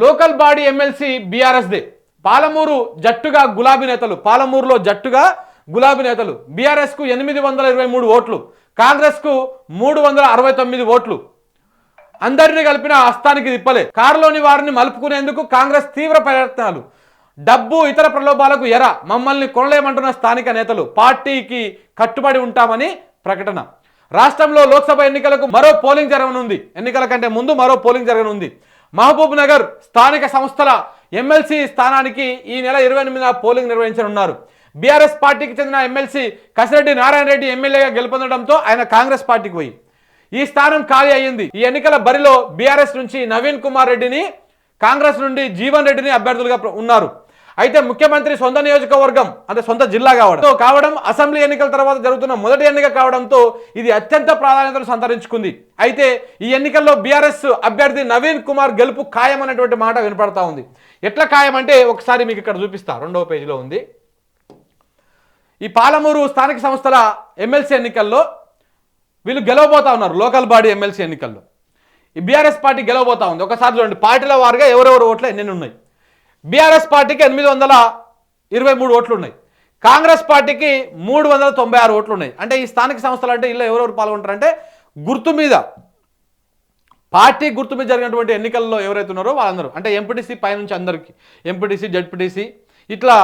Local body MLC బీఆర్ఎస్దే పాలమూరు జట్టుగా గులాబీ నేతలు పాలమూరులో జట్టుగా గులాబీ నేతలు. బీఆర్ఎస్కు ఎనిమిది వందల ఇరవై మూడు ఓట్లు కాంగ్రెస్కు మూడు వందల అరవై తొమ్మిది ఓట్లు. అందరినీ కలిపిన హస్తానికి తిప్పలే. కారులోని వారిని మలుపుకునేందుకు కాంగ్రెస్ తీవ్ర ప్రయత్నాలు. డబ్బు ఇతర ప్రలోభాలకు ఎర. మమ్మల్ని కొనలేమంటున్న స్థానిక నేతలు పార్టీకి కట్టుబడి ఉంటామని ప్రకటన. రాష్ట్రంలో లోక్సభ ఎన్నికలకు మరో పోలింగ్ జరగనుంది. ఎన్నికల కంటే ముందు మరో పోలింగ్ జరగనుంది. మహబూబ్ నగర్ స్థానిక సంస్థల ఎమ్మెల్సీ స్థానానికి ఈ నెల ఇరవై ఎనిమిదిన పోలింగ్ నిర్వహించనున్నారు. బీఆర్ఎస్ పార్టీకి చెందిన ఎమ్మెల్సీ కసిరెడ్డి నారాయణ రెడ్డి ఎమ్మెల్యేగా గెలుపొందడంతో ఆయన కాంగ్రెస్ పార్టీకి పోయి. ఈ స్థానం ఖాళీ అయ్యింది. ఈ ఎన్నికల బరిలో బీఆర్ఎస్ నుంచి నవీన్ కుమార్ రెడ్డిని కాంగ్రెస్ నుండి జీవన్ రెడ్డిని అభ్యర్థులుగా ఉన్నారు. అయితే ముఖ్యమంత్రి సొంత నియోజకవర్గం అంటే సొంత జిల్లా కావడం. కావడం అసెంబ్లీ ఎన్నికల తర్వాత జరుగుతున్న మొదటి ఎన్నిక కావడంతో ఇది అత్యంత ప్రాధాన్యతను సంతరించుకుంది. అయితే ఈ ఎన్నికల్లో బీఆర్ఎస్ అభ్యర్థి నవీన్ కుమార్ గెలుపు ఖాయం అనేటువంటి మాట వినపడతా ఉంది. ఎట్లా ఖాయం అంటే ఒకసారి మీకు ఇక్కడ చూపిస్తా. రెండవ పేజీలో ఉంది. ఈ పాలమూరు స్థానిక సంస్థల ఎమ్మెల్సీ ఎన్నికల్లో వీళ్ళు గెలవబోతా ఉన్నారు లోకల్ బాడీ ఎమ్మెల్సీ ఎన్నికల్లో. ఈ బీఆర్ఎస్ పార్టీ గెలవబోతా ఉంది. ఒకసారి చూడండి పార్టీల వారుగా ఎవరెవరు ఓట్లు ఎన్ని ఉన్నాయి బీఆర్ఎస్ పార్టీకి ఎనిమిది వందల ఇరవై మూడు ఓట్లు ఉన్నాయి కాంగ్రెస్ పార్టీకి మూడు వందల తొంభై ఆరు ఓట్లు ఉన్నాయి అంటే ఈ స్థానిక సంస్థలు అంటే ఇలా ఎవరెవరు పాల్గొంటారంటే గుర్తు మీద పార్టీ గుర్తు మీద జరిగినటువంటి ఎన్నికల్లో ఎవరైతే ఉన్నారో వాళ్ళందరూ. అంటే ఎంపీటీసీ పైనుంచి అందరికీ. ఎంపీటీసీ జడ్పీటీసీ ఇట్లా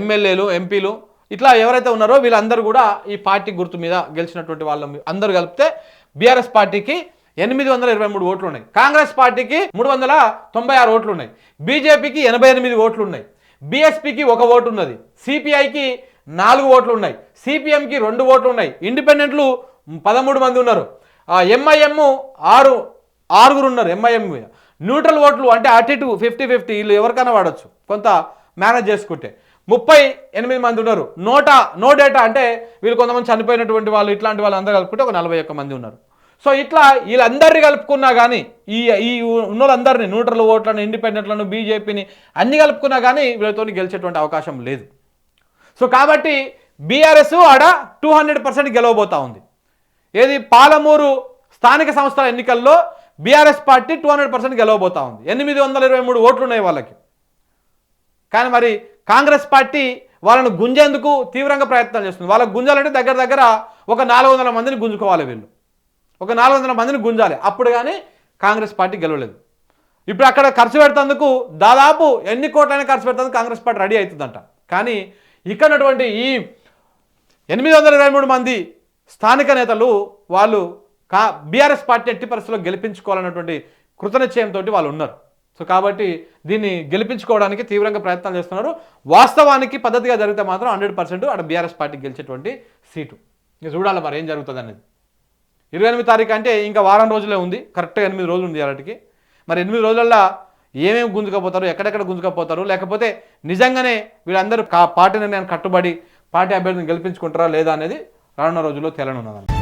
ఎమ్మెల్యేలు ఎంపీలు ఇట్లా ఎవరైతే ఉన్నారో వీళ్ళందరూ కూడా ఈ పార్టీ గుర్తు మీద గెలిచినటువంటి వాళ్ళ అందరూ కలిపితే బీఆర్ఎస్ పార్టీకి ఎనిమిది వందల ఇరవై మూడు ఓట్లు ఉన్నాయి కాంగ్రెస్ పార్టీకి మూడు వందల తొంభై ఆరు ఓట్లు ఉన్నాయి బీజేపీకి ఎనభై ఎనిమిది ఓట్లు ఉన్నాయి బీఎస్పీకి ఒక ఓటు ఉన్నది సిపిఐకి నాలుగు ఓట్లు ఉన్నాయి సిపిఎంకి రెండు ఓట్లు ఉన్నాయి ఇండిపెండెంట్లు పదమూడు మంది ఉన్నారు. ఎంఐఎం ఆరు ఆరుగురు ఉన్నారు ఎంఐఎం న్యూట్రల్ ఓట్లు అంటే అటు ఇటు ఫిఫ్టీ ఫిఫ్టీ వీళ్ళు ఎవరికైనా వాడచ్చు. కొంత మేనేజ్ చేసుకుంటే. ముప్పై ఎనిమిది మంది ఉన్నారు. నోటా నో డేటా అంటే వీళ్ళు కొంతమంది చనిపోయినటువంటి వాళ్ళు ఇట్లాంటి వాళ్ళు అందరూ కలుపుకుంటే ఒక నలభై ఒక్క మంది ఉన్నారు. సో ఇట్లా వీళ్ళందరినీ కలుపుకున్నా కానీ ఈ ఈ ఉన్న వాళ్ళందరినీ న్యూట్రల్ ఓట్లను ఇండిపెండెంట్లను బీజేపీని అన్ని కలుపుకున్నా కానీ వీళ్ళతో గెలిచేటువంటి అవకాశం లేదు. సో కాబట్టి బీఆర్ఎస్ ఆడ టూ హండ్రెడ్ పర్సెంట్ గెలవబోతా ఉంది. ఏది పాలమూరు స్థానిక సంస్థల ఎన్నికల్లో BRS party two hundred percent గెలవబోతా ఉంది. ఎనిమిది వందల ఇరవై మూడు ఓట్లు ఉన్నాయి వాళ్ళకి. కానీ మరి కాంగ్రెస్ పార్టీ వాళ్ళను గుంజేందుకు తీవ్రంగా ప్రయత్నాలు చేస్తుంది. వాళ్ళకు గుంజాలంటే దగ్గర దగ్గర ఒక నాలుగు వందల మందిని గుంజుకోవాలి వీళ్ళు. ఒక నాలుగు వందల మందిని గుంజాలి. అప్పుడు కానీ కాంగ్రెస్ పార్టీ గెలవలేదు. ఇప్పుడు అక్కడ ఖర్చు పెడుతందుకు దాదాపు ఎన్ని కోట్లైనా ఖర్చు పెడుతుంది కాంగ్రెస్ పార్టీ రెడీ అవుతుందంట. కానీ ఇక్కడ ఉన్నటువంటి ఈ ఎనిమిది వందల ఇరవై మూడు మంది స్థానిక నేతలు వాళ్ళు కా బీఆర్ఎస్ పార్టీ ఎట్టి పరిస్థితుల్లో గెలిపించుకోవాలన్నటువంటి కృతనిశ్చయంతో వాళ్ళు ఉన్నారు. సో కాబట్టి దీన్ని గెలిపించుకోవడానికి తీవ్రంగా ప్రయత్నాలు చేస్తున్నారు. వాస్తవానికి పద్ధతిగా జరిగితే మాత్రం హండ్రెడ్ పర్సెంట్ అక్కడ బీఆర్ఎస్ పార్టీ గెలిచేటువంటి సీటు. ఇక చూడాలి మరి ఏం జరుగుతుంది అనేది ఇరవై ఎనిమిది తారీఖు అంటే ఇంకా వారం రోజులే ఉంది. కరెక్ట్గా ఎనిమిది రోజులు ఉంది అలాంటికి మరి ఎనిమిది రోజులల్లో ఏమేమి గుంజుకపోతారు ఎక్కడెక్కడ గుంజుకపోతారు లేకపోతే నిజంగానే వీళ్ళందరూ కా పార్టీ నిర్ణయాన్ని కట్టుబడి పార్టీ అభ్యర్థిని గెలిపించుకుంటారా లేదా అనేది రానున్న రోజుల్లో తేలనున్నదండి